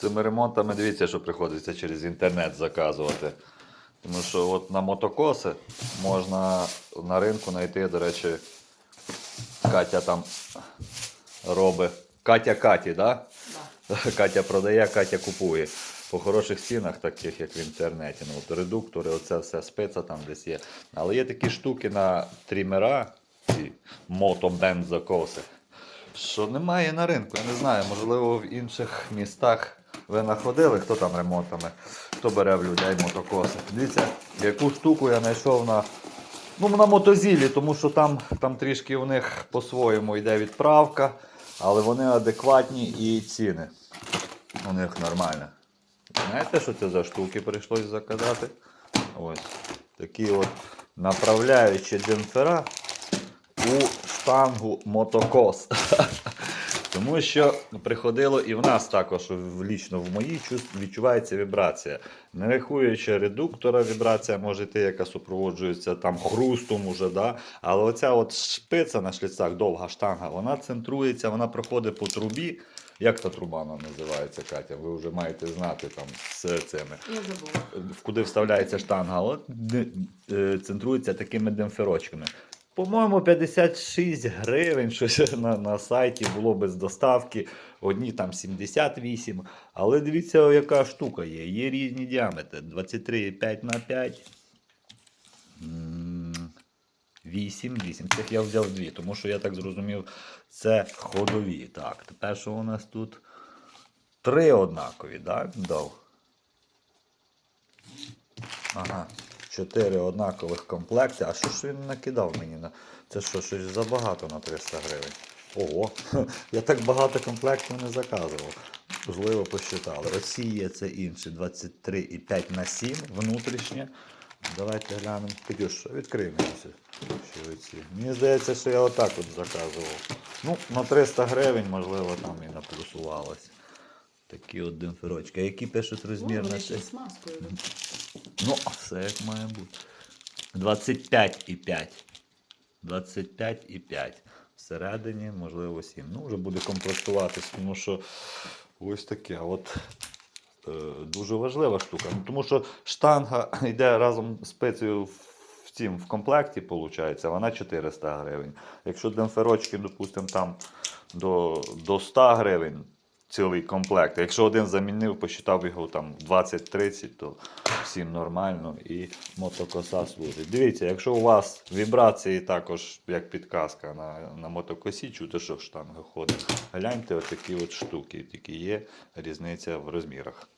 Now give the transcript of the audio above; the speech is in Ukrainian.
цими ремонтами дивіться, що приходиться через інтернет заказувати. Тому що от на мотокоси можна на ринку знайти, до речі, Катя там робить. Катя Каті, да? Катя продає, Катя купує. По хороших цінах, таких як в інтернеті. Ну, от редуктори, оце все спеця там десь є. Але є такі штуки на трімера, ці мотобензокоси, що немає на ринку. Я не знаю, можливо, в інших містах ви знаходили, хто там ремонтами, хто бере в людей мотокоси. Дивіться, яку штуку я знайшов на, ну, на мотозілі, тому що там, там трішки у них по-своєму йде відправка, але вони адекватні і ціни у них нормально. Знаєте, що це за штуки прийшлось заказати? Ось такі от направляючі демпфера у штангу мотокос. Тому що приходило і в нас також, лічно в моїй відчувається вібрація. Не рахуючи редуктора, вібрація може йти, яка супроводжується там хрустом уже, да? але оця от шпиця на шліцах, довга штанга, вона центрується, вона проходить по трубі. Як та труба вона називається, Катя? Ви вже маєте знати там з цими Я забула. куди вставляється штанга, от е, центрується такими демпферочками. По-моєму, 56 гривень щось на, на сайті було без доставки. Одні там 78. Але дивіться, яка штука є. Є різні діаметри. 23,5 на 5. 8, 8. Цих я взяв дві, тому що я так зрозумів, це ходові. Так, тепер що у нас тут? Три однакові, так? Дав. Ага. Чотири однакових комплекти. А що ж він накидав мені? на Це що, щось забагато на 300 гривень? Ого, я так багато комплектів не заказував. Можливо, посчитали. Оці є це інші 23,5 на 7 внутрішнє. Давайте глянемо. Катюш, відкрий мені оці. Мені здається, що я отак от заказував. Ну, на 300 гривень, можливо, там і наплюсувалось. Такі от демпферочки. А які пишуть розмір на це? Ну, все як має бути. 25,5. 25,5. Всередині, можливо, 7. Ну, вже буде комплектуватись, тому що ось таке. От е, дуже важлива штука. Ну, тому що штанга йде разом з спецею в цім в комплекті, виходить, вона 400 гривень. Якщо демпферочки, допустимо, там до, до 100 гривень цілий комплект. Якщо один замінив, посчитав його там 20-30, то всім нормально і мотокоса служить. Дивіться, якщо у вас вібрації також, як підказка на, на мотокосі, чути, що штанга ходить, гляньте отакі от штуки, тільки є різниця в розмірах.